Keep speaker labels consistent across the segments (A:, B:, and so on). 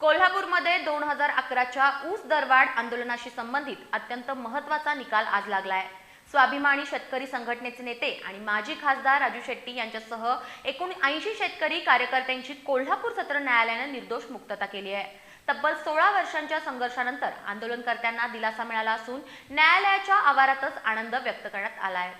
A: कोल्हापूरमध्ये दोन हजार अकराच्या ऊस दरवाढ आंदोलनाशी संबंधित अत्यंत महत्त्वाचा निकाल आज लागलाय. स्वाभिमानी शेतकरी संघटनेचे नेते आणि माजी खासदार राजू शेट्टी यांच्यासह एकूण ऐंशी शेतकरी कार्यकर्त्यांची कोल्हापूर सत्र न्यायालयानं निर्दोष मुक्तता केली आहे. तब्बल सोळा वर्षांच्या संघर्षानंतर आंदोलनकर्त्यांना दिलासा मिळाला असून न्यायालयाच्या आवारातच आनंद व्यक्त करण्यात आला आहे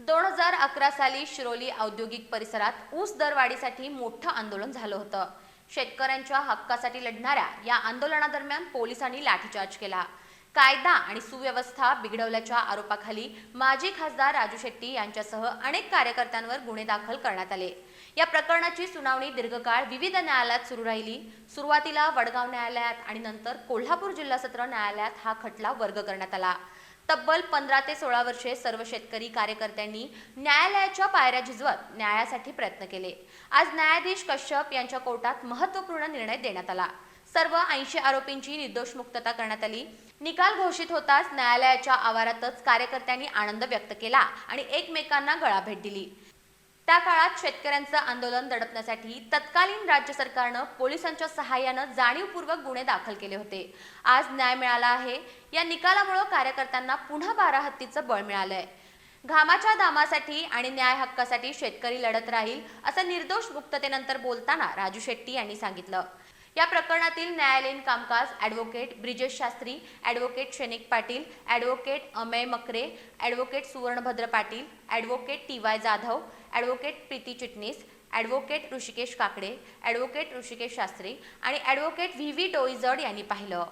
A: दोन हजार अकरा साली शिरोली औद्योगिक परिसरात ऊस दरवाढीसाठी मोठं आंदोलन झालं होतं. शेतकऱ्यांच्या हक्कासाठी लढणाऱ्या या आंदोलनादरम्यान पोलिसांनी लाठीचार्ज केला. कायदा आणि सुव्यवस्था बिघडवल्याच्या आरोपाखाली माजी खासदार राजू शेट्टी यांच्यासह अनेक कार्यकर्त्यांवर गुन्हे दाखल करण्यात आले. या प्रकरणाची सुनावणी दीर्घकाळ विविध न्यायालयात सुरू राहिली. सुरुवातीला वडगाव न्यायालयात आणि नंतर कोल्हापूर जिल्हा सत्र न्यायालयात हा खटला वर्ग करण्यात आला. तब्बल पंधरा ते सोळा वर्षे सर्व शेतकरी कार्यकर्त्यांनी न्यायालयाच्या पायऱ्या झिजवत न्यायासाठी प्रयत्न केले. आज न्यायाधीश कश्यप यांच्या कोर्टात महत्त्वपूर्ण निर्णय देण्यात आला. सर्व ऐंशी आरोपींची निर्दोष मुक्तता करण्यात आली. निकाल घोषित होताच न्यायालयाच्या आवारातच कार्यकर्त्यांनी आनंद व्यक्त केला आणि एकमेकांना गळाभेट दिली. त्या काळात शेतकऱ्यांचं आंदोलन दडपण्यासाठी तत्कालीन राज्य सरकारनं पोलिसांच्या सहाय्यानं जाणीवपूर्वक गुन्हे दाखल केले होते. आज न्याय मिळाला आहे. या निकालामुळं कार्यकर्त्यांना पुन्हा बारा हत्तीचं बळ मिळालंय. घामाच्या दामासाठी आणि न्याय हक्कासाठी शेतकरी लढत राहील असं निर्दोष मुक्ततेनंतर बोलताना राजू शेट्टी यांनी सांगितलं. या प्रकरणातील न्यायालयीन कामकाज advocate Brijesh Shastri advocate Shainik Patil advocate Amay Makre advocate Suvarnabhadra Patil advocate T Y Jadhav advocate Preeti Chitnis advocate Rishikesh Kakade advocate Rishikesh Shastri आणि ॲडव्होकेट व्ही व्ही डोईजड यांनी पाहिलं.